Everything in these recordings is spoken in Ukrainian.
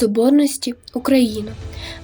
Соборності Україну,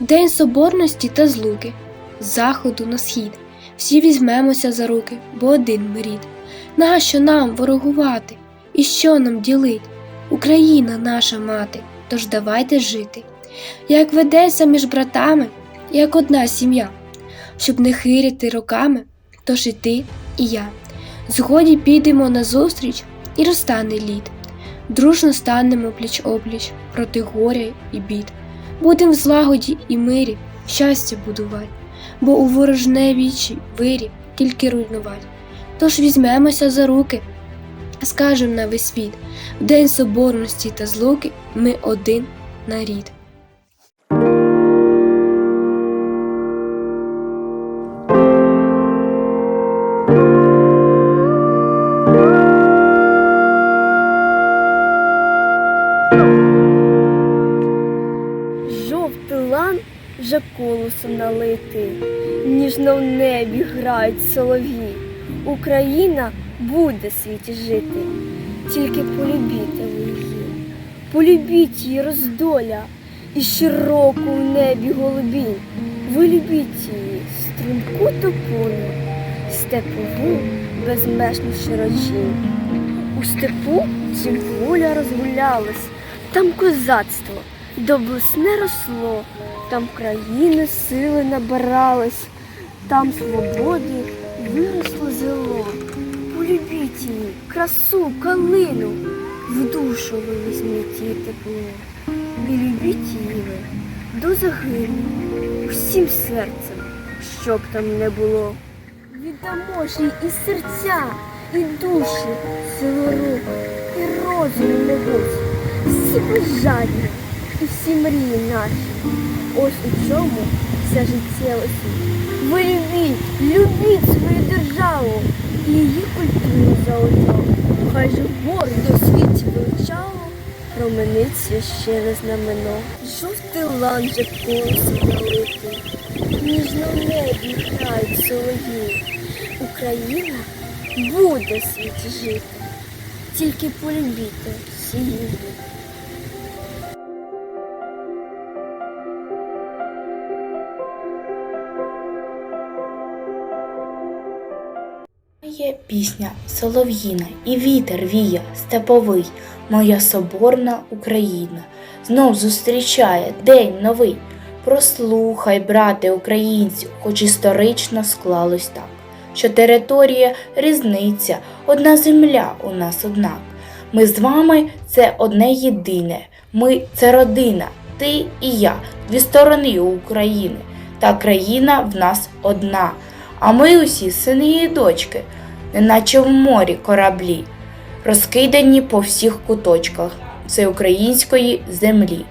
в День Соборності та злуки, з заходу на схід, всі візьмемося за руки, бо один ми рід. Нащо нам ворогувати? І що нам ділить? Україна наша мати, тож давайте жити. Як ведеться між братами, як одна сім'я, щоб не хирити роками, тож і ти, і я. Згоді підемо назустріч і розтане лід. Дружно станемо пліч опліч проти горя і бід. Будем в злагоді і мирі щастя будувати, бо у ворожневічі вирі тільки руйнувати. Тож візьмемося за руки, скажем на весь світ, в день соборності та злуки ми один нарід. Налитий, ніжно в небі грають солов'ї. Україна буде світі жити, тільки полюбіть ви її, полюбіть її роздоля і широку в небі голубінь. Ви любіть її стрімку тополю, степову безмежну широчінь. У степу цим воля розгулялась, там козацтво до блесне росло, там країни сили набирались, там свободи виросло зело. Полюбіть її, красу, калину, в душу ви візьміть тепло. І любіть її ви до загину, усім серцем, щоб там не було. Віддамо ж їй і серця, і душі, силу рук, і розум могуть, всі бажання і всі мрії наші. Ось у чому вся життєвості. Ви любіть, любіть свою державу і її культуру золоту. Хай же гордо світі величало, променить священе знамено. Жовтий лан же колосом налитий, ніжно в небі грають солов'ї. Україна буде світі жити, тільки полюбіте всі її. Пісня солов'їна, і вітер віє степовий, моя соборна Україна, знов зустрічає день новий. Прослухай, брате українців, хоч історично склалось так, що територія різниця, одна земля у нас однак. Ми з вами це одне єдине, ми це родина, ти і я, дві сторони України, та країна в нас одна. А ми усі сини і дочки, неначе в морі кораблі, розкидані по всіх куточках всеукраїнської землі.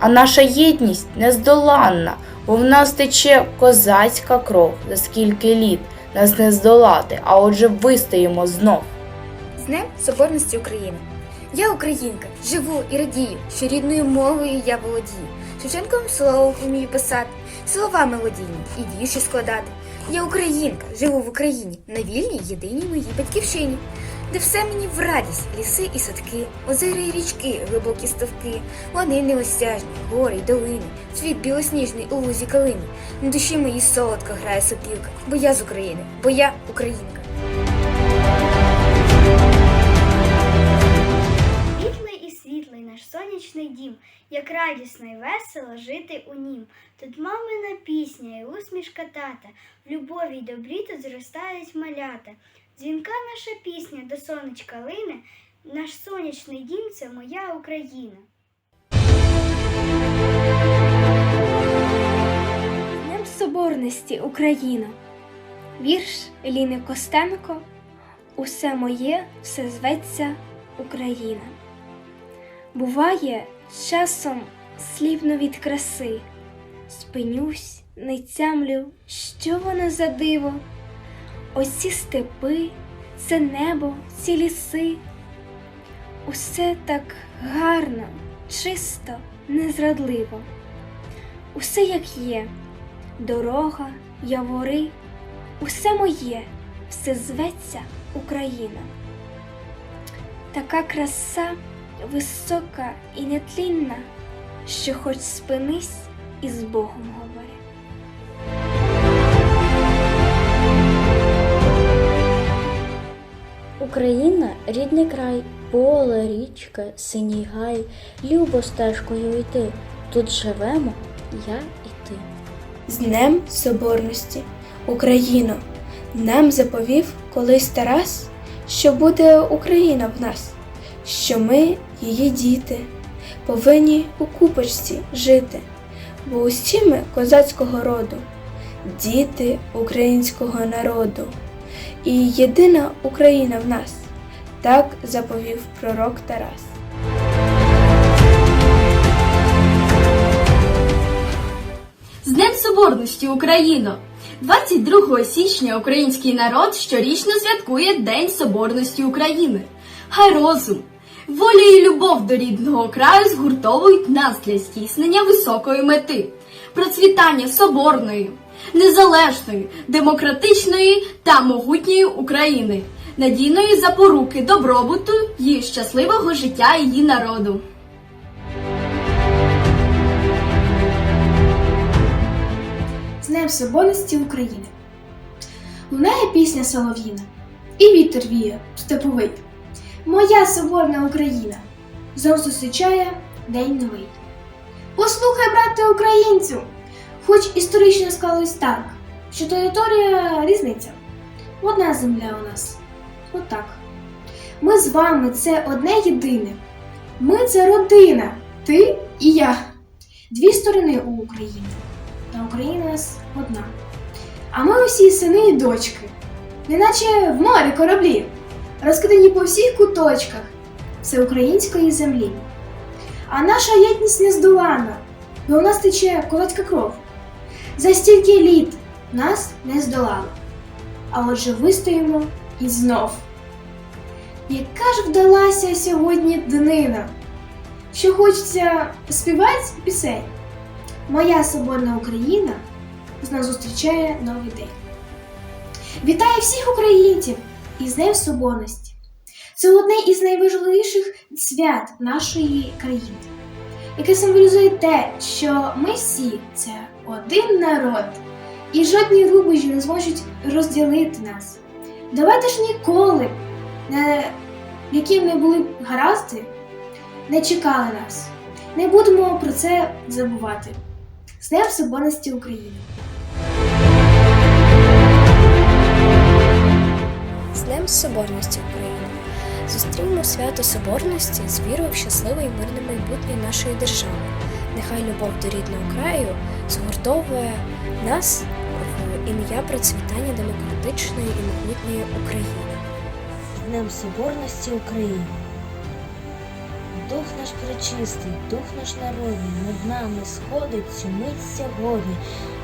А наша єдність нездоланна, бо в нас тече козацька кров, за скільки літ нас не здолати, а отже вистоїмо знов. З Днем Соборності України. Я українка, живу і радію, що рідною мовою я володію. Шевченковим словом вмію писати, слова мелодійні і вірші складати. Я українка, живу в Україні, на вільній єдиній моїй батьківщині, де все мені в радість, ліси і садки, озери і річки, глибокі ставки, вони неосяжні, гори й долини, світ білосніжний у лузі калини. На душі моїй солодко грає сопілка, бо я з України, бо я українка. Сонячний дім, як радісно і весело жити у нім. Тут мамина пісня і усмішка тата, в любові й добрі тут зростають малята. Дзвінка наша пісня до сонечка лине, наш сонячний дім це моя Україна. Днем Соборності Україна. Вірш Еліни Костенко Усе моє, все зветься Україна. Буває, часом слівно від краси, спинюсь, не тямлю, що воно за диво. Оці степи, це небо, ці ліси. Усе так гарно, чисто, незрадливо. Усе як є, дорога, явори, усе моє, все зветься Україна. Така краса висока і нетлінна, що хоч спинись і з Богом говори. Україна рідний край, поле, річка, синій гай, любо стежкою йти. Тут живемо я і ти. З Днем Соборності, Україно, нам заповів колись Тарас, що буде Україна в нас, що ми, її діти, повинні у купочці жити, бо усі ми козацького роду, діти українського народу, і єдина Україна в нас, так заповів пророк Тарас. З Днем Соборності Україно! 22 січня український народ щорічно святкує День Соборності України. Хай розум, воля і любов до рідного краю згуртовують нас для здійснення високої мети, процвітання соборної, незалежної, демократичної та могутньої України, надійної запоруки добробуту і щасливого життя її народу. З Днем Соборності України. Лунає пісня Солов'їна, і вітер віє степовий. Моя соборна Україна знов зустрічає день новий. Послухай, брате українцю, хоч історично склалось так, що територія різниця. Одна земля у нас. Отак. Ми з вами це одне єдине. Ми це родина, ти і я. Дві сторони у Україні та Україна нас одна. А ми усі сини і дочки, неначе в морі кораблі, розкидані по всіх куточках всеукраїнської землі. А наша єдність не здолана, бо в нас тече козацька кров. За стільки літ нас не здолали. А отже вистоїмо і знов. Яка ж вдалася сьогодні днина, що хочеться співати пісень. Моя соборна Україна знов зустрічає новий день. Вітаю всіх українців із Днем Соборності. Це одне із найважливіших свят нашої країни, яке символізує те, що ми всі це один народ, і жодні рубежі не зможуть розділити нас. Давайте ж ніколи, які не були гаразди, не чекали нас. Не будемо про це забувати. З Соборності України! З Соборності України! Зустрімо свято Соборності з вірою в щасливе і мирне майбутнє нашої держави. Нехай любов до рідного краю згуртовує нас в ім'я процвітання демократичної і могутньої України. З Днем Соборності України. Дух наш пречистий, дух наш народний, над нами сходить цю мить сьогодні.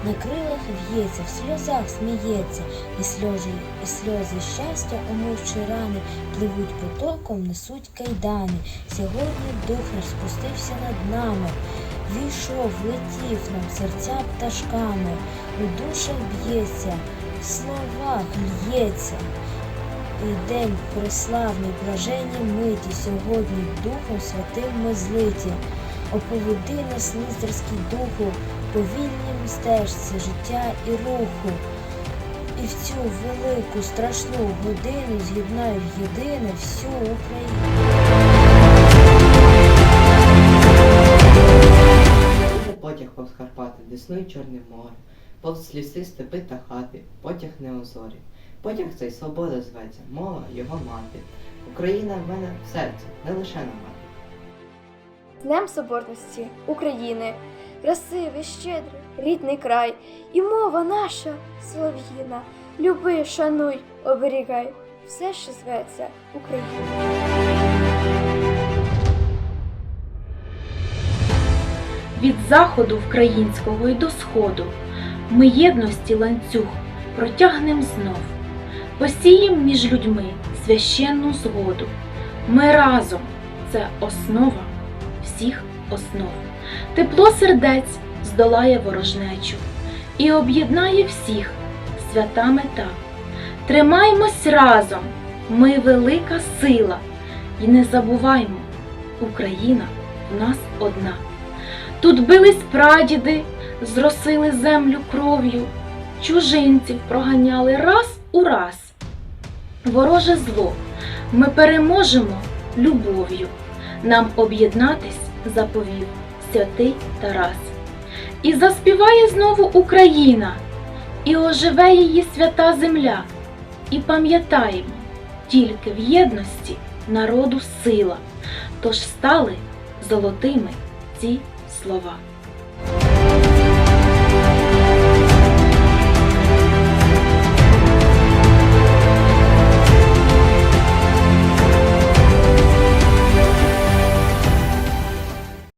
На крилах в'ється, в сльозах сміється, і сльози, і сльози щастя, омивши рани, пливуть потоком, несуть кайдани. Сьогодні дух наш спустився над нами, війшов, летів нам серця пташками, у душах б'ється, в словах лється. І день преславний, блаженні миті, сьогодні Духом Святим ми злиті. Оповеди нас, лицарський духу, повільнім стежці життя і руху. І в цю велику страшну годину з'єднай єдине всю Україну. Потяг повз Карпати, Десну Чорне море, повз ліси, степи та хати, потяг не озорі. Потяг цей свобода зветься, мова його мати. Україна в мене в серці, не лише на мати. Днем Соборності України, красивий, щедрий, рідний край, і мова наша солов'їна. Люби, шануй, оберігай, все, що зветься Україна. від заходу українського й до сходу. Ми єдності ланцюг протягнем знов, посієм між людьми священну згоду. Ми разом це основа всіх основ. Тепло сердець здолає ворожнечу і об'єднає всіх свята мета. Тримаймось разом, ми велика сила, і не забуваймо, Україна в нас одна. Тут бились прадіди, зросили землю кров'ю, чужинців проганяли раз у раз. Вороже зло ми переможемо любов'ю. Нам об'єднатись заповів святий Тарас. І заспіває знову Україна, і оживе її свята земля. І пам'ятаємо, тільки в єдності народу сила, тож стали золотими ці слова.